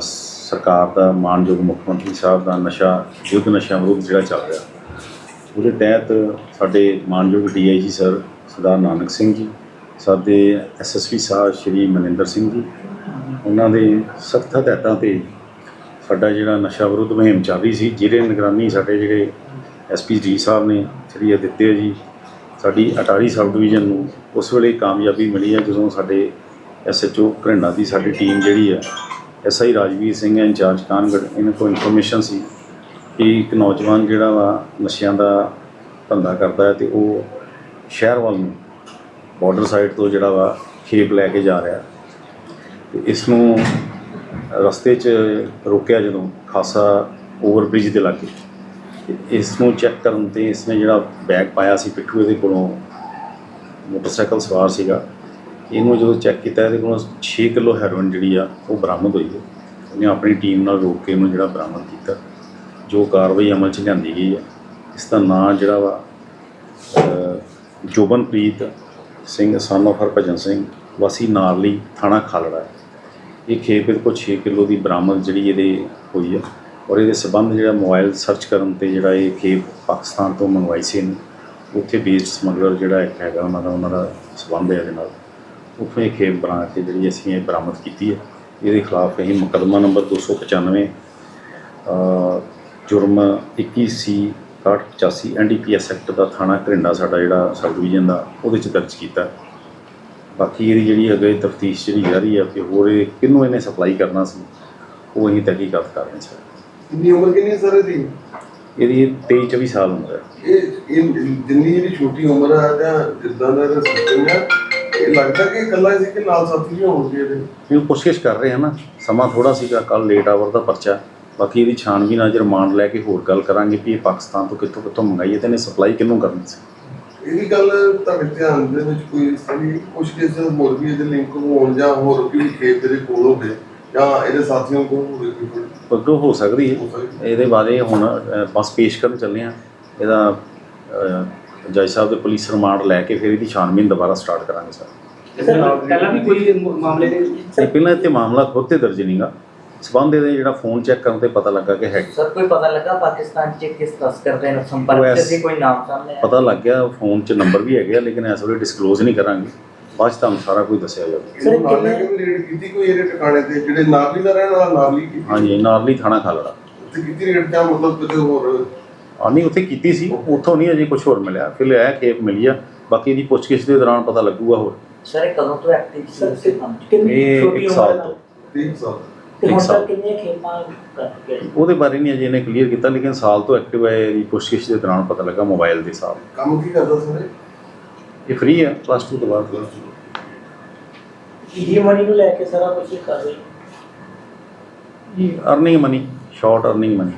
ਸਰਕਾਰ ਦਾ, ਮਾਨਯੋਗ ਮੁੱਖ ਮੰਤਰੀ ਸਾਹਿਬ ਦਾ ਨਸ਼ਾ, ਯੁੱਧ ਨਸ਼ਾ ਵਿਰੁੱਧ ਜਿਹੜਾ ਚੱਲ ਰਿਹਾ। ਉਹਦੇ ਤਹਿਤ ਸਾਡੇ ਮਾਨਯੋਗ ਡੀਆਈਜੀ ਸਰ ਸਰਦਾਰ ਨਾਨਕ ਸਿੰਘ ਜੀ, ਸਾਡੇ ਐਸਐਸਪੀ ਸਾਹਿਬ ਸ਼੍ਰੀ ਮਨਿੰਦਰ ਸਿੰਘ ਜੀ, ਉਹਨਾਂ ਦੇ ਸਖਤ ਹਦਾਇਤਾਂ ਤੇ ਸਾਡਾ ਜਿਹੜਾ ਨਸ਼ਾ ਵਿਰੁੱਧ ਮੁਹਿੰਮ ਚੱਲ ਰਹੀ ਸੀ, ਜਿਹਦੇ ਨਿਗਰਾਨੀ ਸਾਡੇ ਜਿਹੜੇ ਐਸਪੀ ਜੀ ਸਾਹਿਬ ਨੇ, ਸ਼੍ਰੀ ਅਦਿੱਤਿਆ ਜੀ, ਸਾਡੀ ਅਟਾਰੀ ਸਬ ਡਿਵੀਜ਼ਨ ਨੂੰ ਉਸ ਵੇਲੇ ਕਾਮਯਾਬੀ ਮਿਲੀ ਹੈ, ਜਦੋਂ ਸਾਡੇ ਐਸਐਚਓ ਘਰਿੰਡਾ ਦੀ ਸਾਡੀ ਟੀਮ ਜਿਹੜੀ ਹੈ ਐਸਆਈ ਰਾਜਵੀਰ ਸਿੰਘ ਹੈ, ਇੰਚਾਰਜ ਕਾਨਗੜ, ਇਹਨਾਂ ਕੋਲ ਇਨਫੋਰਮੇਸ਼ਨ ਸੀ ਕਿ ਇੱਕ ਨੌਜਵਾਨ ਜਿਹੜਾ ਵਾ ਨਸ਼ਿਆਂ ਦਾ ਧੰਦਾ ਕਰਦਾ ਹੈ ਤੇ ਉਹ ਸ਼ਹਿਰ ਵੱਲ ਨੂੰ ਬਾਰਡਰ ਸਾਈਡ ਤੋਂ ਜਿਹੜਾ ਵਾ ਖੇਪ ਲੈ ਕੇ ਜਾ ਰਿਹਾ। ਤੇ ਇਸ ਨੂੰ ਰਸਤੇ 'ਚ ਰੋਕਿਆ ਜਦੋਂ ਖਾਸਾ ਓਵਰਬ੍ਰਿਜ ਦੇ ਲਾਗੇ। ਤੇ ਇਸ ਨੂੰ ਚੈੱਕ ਕਰਨ ਤੇ ਇਸਨੇ ਜਿਹੜਾ ਬੈਗ ਪਾਇਆ ਸੀ ਪਿੱਠੂ ਇਹਦੇ ਕੋਲੋਂ ਮੋਟਰਸਾਈਕਲ ਸਵਾਰ ਸੀਗਾ। ਇਹਨੂੰ ਜਦੋਂ ਚੈੱਕ ਕੀਤਾ, ਇਹਦੇ ਕੋਲੋਂ 6 ਕਿਲੋ ਹੈਰੋਇਨ ਜਿਹੜੀ ਆ, ਉਹ ਬਰਾਮਦ ਹੋਈ ਹੈ। ਉਹਨੇ ਆਪਣੀ ਟੀਮ ਨਾਲ ਰੋਕ ਕੇ ਇਹਨੂੰ ਜਿਹੜਾ ਬਰਾਮਦ ਕੀਤਾ। ਜੋ ਕਾਰਵਾਈ ਅਮਲ 'ਚ ਲਿਆਂਦੀ ਗਈ ਹੈ ਇਸ ਦਾ ਨਾਂ ਜਿਹੜਾ ਵਾ ਜੋਬਨਪ੍ਰੀਤ ਸਿੰਘ ਸਨ of ਹਰਭਜਨ ਸਿੰਘ, ਵਾਸੀ ਨਾਰਲੀ ਥਾਣਾ ਖਾਲੜਾ ਹੈ। ਇਹ ਖੇਪ ਇਹਦੇ ਕੋਲ 6 ਕਿਲੋ ਦੀ ਬਰਾਮਦ ਜਿਹੜੀ ਇਹਦੇ ਹੋਈ ਹੈ ਔਰ ਇਹਦੇ ਸਬੰਧ ਜਿਹੜਾ ਮੋਬਾਈਲ ਸਰਚ ਕਰਨ ਤੇ ਜਿਹੜਾ ਇਹ ਖੇਪ ਪਾਕਿਸਤਾਨ ਤੋਂ ਮੰਗਵਾਈ ਸੀ ਇਹਨੇ, ਉੱਥੇ ਬੀਜ ਸਮਗਲਰ ਜਿਹੜਾ ਇੱਕ ਹੈਗਾ, ਉਹਨਾਂ ਦਾ ਉਹਨਾਂ ਦਾ ਸਬੰਧ ਹੈ ਇਹਦੇ ਨਾਲ। ਉੱਥੋਂ ਇਹ ਖੇਪ ਬਣਾ ਕੇ ਜਿਹੜੀ ਅਸੀਂ ਇਹ ਬਰਾਮਦ ਕੀਤੀ ਹੈ ਇਹਦੇ ਖਿਲਾਫ ਅਸੀਂ ਮੁਕੱਦਮਾ ਨੰਬਰ 295 ਅ, ਜੁਰਮ 21 ਸੀ 6185 ਐਨਡੀਪੀਐਸ ਐਕਟ ਦਾ ਥਾਣਾ ਘਰਿੰਡਾ ਸਾਡਾ ਜਿਹੜਾ ਸਬ ਡਿਵੀਜ਼ਨ ਦਾ ਉਹਦੇ ਚ ਦਰਜ ਕੀਤਾ। ਬਾਕੀ ਇਹਦੀ ਜਿਹੜੀ ਅੱਗੇ ਤਫਤੀਸ਼ ਜਿਹੜੀ ਜਾਰੀ ਹੈ ਕਿ ਹੋਰ ਇਹ ਕਿਹਨੂੰ ਇਹਨੇ ਸਪਲਾਈ ਕਰਨਾ ਸੀ ਉਹ ਅਸੀਂ ਤਹਿਕੀਕਾਤ ਕਰ ਰਹੇ ਹਾਂ ਕਿੰਨੀ ਉਮਰ ਕਿੰਨੀ ਹੈ ਸਰ ਇਹਦੀ? ਇਹਦੀ 23 24 ਸਾਲ ਉਮਰ ਹੈ। ਇਹ ਜਿੰਨੀ ਇਹਦੀ ਛੋਟੀ ਉਮਰ ਹੈ ਜਾਂ ਜਿੱਦਾਂ ਦਾ ਸਿਸਟਮ ਹੈ ਇਹ ਲੱਗਦਾ ਕਿ ਇਕੱਲਾ ਸੀ ਕਿ ਨਾਲ ਸਾਥੀ ਵੀ ਹੋਣਗੇ ਇਹਦੇ। ਇਹ ਕੋਸ਼ਿਸ਼ ਕਰ ਰਹੇ ਹਾਂ ਨਾ। ਸਮਾਂ ਥੋੜਾ ਸੀਗਾ ਕੱਲ ਲੇਟ ਆਵਰ ਦਾ ਪਰਚਾ। ਬਾਕੀ ਇਹਦੀ ਛਾਣਬੀਨ ਅੱਜ ਰਿਮਾਂਡ ਲੈ ਕੇ ਹੋਰ ਗੱਲ ਕਰਾਂਗੇ ਕਿ ਇਹ ਪਾਕਿਸਤਾਨ ਤੋਂ ਕਿੱਥੋਂ ਕਿੱਥੋਂ ਮੰਗਾਈ ਹੈ ਤੇ ਇਹਨੇ ਸਪਲਾਈ ਕਿਹਨੂੰ ਕਰਨੀ ਸੀ? ਇਹ ਵੀ ਗੱਲ ਤੁਹਾਡੇ ਧਿਆਨ ਦੇ ਵਿੱਚ ਕੋਈ ਇਸ ਤਰ੍ਹਾਂ ਦੀ ਕੁਝ ਕਿਸੇ ਹੋਰ ਵੀ ਇਹਦੇ ਲਿੰਕ ਹੋਣ ਜਾਂ ਹੋਰ ਵੀ ਖੇਤ ਦੇ ਕੋਲ ਹੋਵੇ ਜਾਂ ਇਹਦੇ ਸਾਥੀਆਂ ਕੋਲ ਹੋਵੇ ਕੋਈ ਅੱਗੋਂ ਹੋ ਸਕਦੀ ਹੈ। ਇਹਦੇ ਬਾਰੇ ਹੁਣ ਬਸ ਪੇਸ਼ ਕਰਨ ਚੱਲੇ ਆ ਇਹਦਾ ਜੱਜ ਸਾਹਿਬ ਦੇ ਪੁਲਿਸ ਰਿਮਾਂਡ ਲੈ ਕੇ ਫਿਰ ਇਹਦੀ ਛਾਣਬੀਨ ਦੁਬਾਰਾ ਸਟਾਰਟ ਕਰਾਂਗੇ ਸਰ। ਸਰ ਪਹਿਲਾਂ ਵੀ ਕੋਈ ਮਾਮਲੇ ਦੇ ਇਹ ਪਹਿਲਾਂ ਇੱਥੇ ਮਾਮਲਾ ਖੁਦ ਤੇ ਦਰਜ ਨਹੀਂਗਾ। ਸਬੰਧ ਇਹਦੇ ਜਿਹੜਾ ਫੋਨ ਚੈੱਕ ਕਰਨ ਤੇ ਪਤਾ ਲੱਗਾ ਕਿ ਹੈ ਸਰ ਕੋਈ ਪਤਾ ਲੱਗਾ ਪਾਕਿਸਤਾਨ ਚ ਕਿਸ ਤਸਕਰ ਦੇ ਨਾਲ ਸੰਪਰਕ? ਸੀ ਕੋਈ ਨਾਮ ਸਾਹਮਣੇ ਪਤਾ ਲੱਗ ਗਿਆ ਫੋਨ 'ਚ ਨੰਬਰ ਵੀ ਹੈਗੇ ਆ ਲੇਕਿਨ ਇਸ ਵੇਲੇ ਡਿਸਕਲੋਜ਼ ਨਹੀਂ ਕਰਾਂਗੇ। ਬਾਅਦ 'ਚ ਤੁਹਾਨੂੰ ਸਾਰਾ ਕੁਝ ਦੱਸਿਆ ਜਾਊਗਾ। ਸਰ ਨਾਲੇ ਕਿ ਰੇਡ ਕੀਤੀ ਕੋਈ ਇਹਦੇ ਟਿਕਾਣੇ ਤੇ? ਜਿਹੜੇ ਨਾਰਲੀ ਦਾ ਰਹਿਣ ਵਾਲਾ ਨਾਰਲੀ ਹਾਂਜੀ ਨਾਰਲੀ ਥਾਣਾ ਖਾਲੜਾ। ਕੀਤੀ ਰੇਡ ਜਾਂ ਮਤਲਬ ਕਿਤੇ ਹੋਰ ਨਹੀਂ ਉੱਥੇ ਕੀਤੀ ਸੀ। ਉੱਥੋਂ ਨਹੀਂ ਅਜੇ ਕੁਝ ਹੋਰ ਮਿਲਿਆ। ਫਿਰ ਇਹ ਖੇਪ ਮਿਲੀ ਆ। ਬਾਕੀ ਇਹਦੀ ਪੁੱਛਗਿੱਛ ਦੇ ਦੌਰਾਨ ਪਤਾ ਲੱਗੂਗਾ ਹੋਰ। ਸਰ ਇਹ ਕਦੋਂ ਤੋਂ ਐਕਟਿਵ ਸੀ ਸਰ ਉਸੇ ਕੰਮ 'ਚ? ਕਿੰਨੀ ਇਹ ਛੋਟੀ ਇੱਕ ਉਮਰ ਸਾਲ ਦਾ ਤੋਂ। 30 ਸਾਲ ਤੇ। ਹੁਣ ਇੱਕ ਸਾਲ। ਤੱਕ ਕਿੰਨੀਆਂ ਖੇਮਾਂ ਕਰ ਗਏ ਉਹਦੇ ਬਾਰੇ ਨਹੀਂ ਅਜੇ ਇਹਨੇ ਕਲੀਅਰ ਕੀਤਾ ਲੇਕਿਨ ਸਾਲ ਤੋਂ ਐਕਟਿਵ ਹੈ ਇਹਦੀ ਪੁੱਛਗਿੱਛ ਦੇ ਦੌਰਾਨ ਪਤਾ ਲੱਗਾ ਮੋਬਾਈਲ ਦੇ ਸਾਹ ਕੰਮ ਕੀ ਕਰਦਾ ਸਰ ਇਹ? ਇਹ ਫ੍ਰੀ ਹੈ ਪਲੱਸ 2 ਤੋਂ ਬਾਅਦ। ਈਡੀ ਮਨੀ ਨੂੰ ਲੈ ਕੇ ਸਾਰਾ ਕੁਝ ਕਰ ਰਹੇ ਇਹ earning money short earning money